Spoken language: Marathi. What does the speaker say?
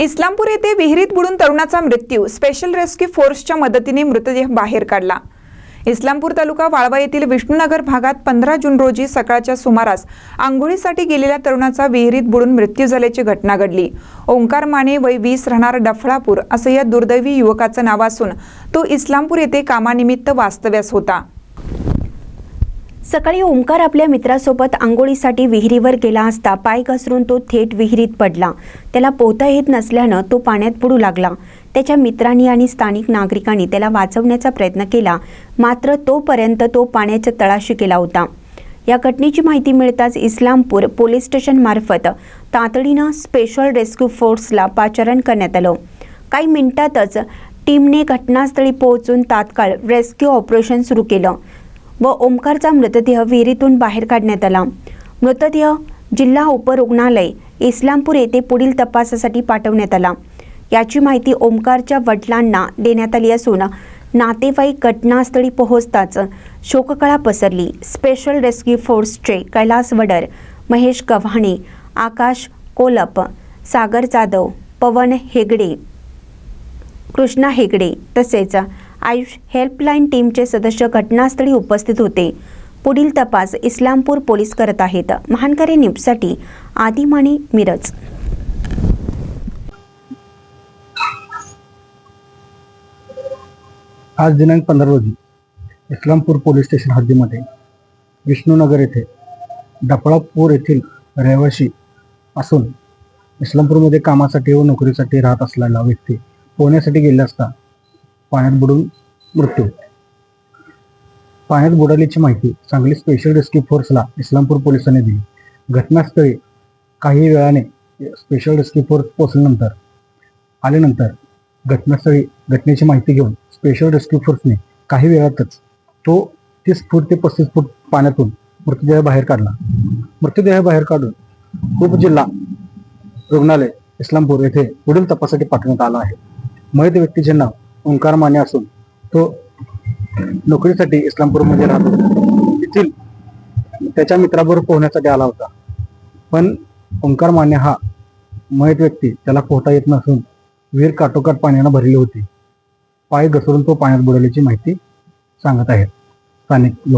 इस्लामपूर येथे विहिरीत बुडून तरुणाचा मृत्यू. स्पेशल रेस्क्यू फोर्सच्या मदतीने मृतदेह बाहेर काढला. इस्लामपूर तालुका वाळवा येथील विष्णुनगर भागात पंधरा जून रोजी सकाळच्या सुमारास आंघोळीसाठी गेलेल्या तरुणाचा विहिरीत बुडून मृत्यू झाल्याची घटना घडली. ओंकार माने वय वीस राहणार डफळापूर असं या दुर्दैवी युवकाचं नाव असून तो इस्लामपूर येथे कामानिमित्त वास्तव्यास होता. सकाळी ओंकार आपल्या मित्रासोबत आंघोळीसाठी विहिरीवर गेला असता पाय घसरून तो थेट विहिरीत पडला. त्याला पोहता येत नसल्यानं तो पाण्यात बुडू लागला. त्याच्या मित्रांनी आणि स्थानिक नागरिकांनी त्याला वाचवण्याचा प्रयत्न केला. मात्र तोपर्यंत तो पाण्याच्या तळाशी गेला होता. या घटनेची माहिती मिळताच इस्लामपूर पोलीस स्टेशनमार्फत तातडीनं स्पेशल रेस्क्यू फोर्सला पाचारण करण्यात आलं. काही मिनिटातच टीमने घटनास्थळी पोहोचून तात्काळ रेस्क्यू ऑपरेशन सुरू केलं. व ओमकारचा मृतदेह विहिरीतून बाहेर काढण्यात आला. मृतदेह जिल्हा उपरुग्णालय इस्लामपूर येथे पुढील तपासासाठी पाठवण्यात आला. याची माहिती ओमकारच्या वडिलांना देण्यात आली असून नातेवाईक घटनास्थळी पोहोचताच शोककळा पसरली. स्पेशल रेस्क्यू फोर्सचे कैलास वडर महेश गव्हाणे आकाश कोलप सागर जाधव पवन हेगडे कृष्णा हेगडे तसेच आयुष हेल्पलाईन टीमचे सदस्य घटनास्थळी उपस्थित होते. पुढील तपास इस्लामपूर पोलीस करत आहेत. महानकरे न्यूजसाठी आदिमाने मिरज. आज दिनांक पंधरा रोजी इस्लामपूर पोलीस स्टेशन हद्दीमध्ये विष्णुनगर येथे डफळापूर येथील रहिवासी असून इस्लामपूरमध्ये कामासाठी व नोकरीसाठी राहत असलेला व्यक्ती पोहण्यासाठी गेला असता पाण्यात बुडून मृत्यू. पाण्यात बुडाल्याची माहिती सांगली स्पेशल रेस्क्यू फोर्सला इस्लामपूर पोलिसांनी दिली. घटनास्थळी काही वेळाने स्पेशल रेस्क्यू फोर्स पोहोचल्यानंतर आल्यानंतर घटनास्थळी घटनेची माहिती घेऊन स्पेशल रेस्क्यू फोर्सने काही वेळातच तो तीस फूट ते पस्तीस फूट पाण्यातून मृतदेह बाहेर काढला. मृतदेह बाहेर काढून उपजिल्हा रुग्णालय इस्लामपूर येथे पुढील तपासासाठी पाठवण्यात आला आहे. मयत व्यक्तीचे नाव ओंकार माने असून तो नोकरीसाठी इस्लामपूरमध्ये राहतो. तेथील त्याच्या मित्राबरोबर पोहण्यासाठी आला होता. पण ओंकार माने हा मयत व्यक्ती त्याला पोहता येत नसून विहीर काटोकाट पाण्यानं भरली होती. पाय घसरून तो पाण्यात बुडवल्याची माहिती सांगत आहेत स्थानिक लोक.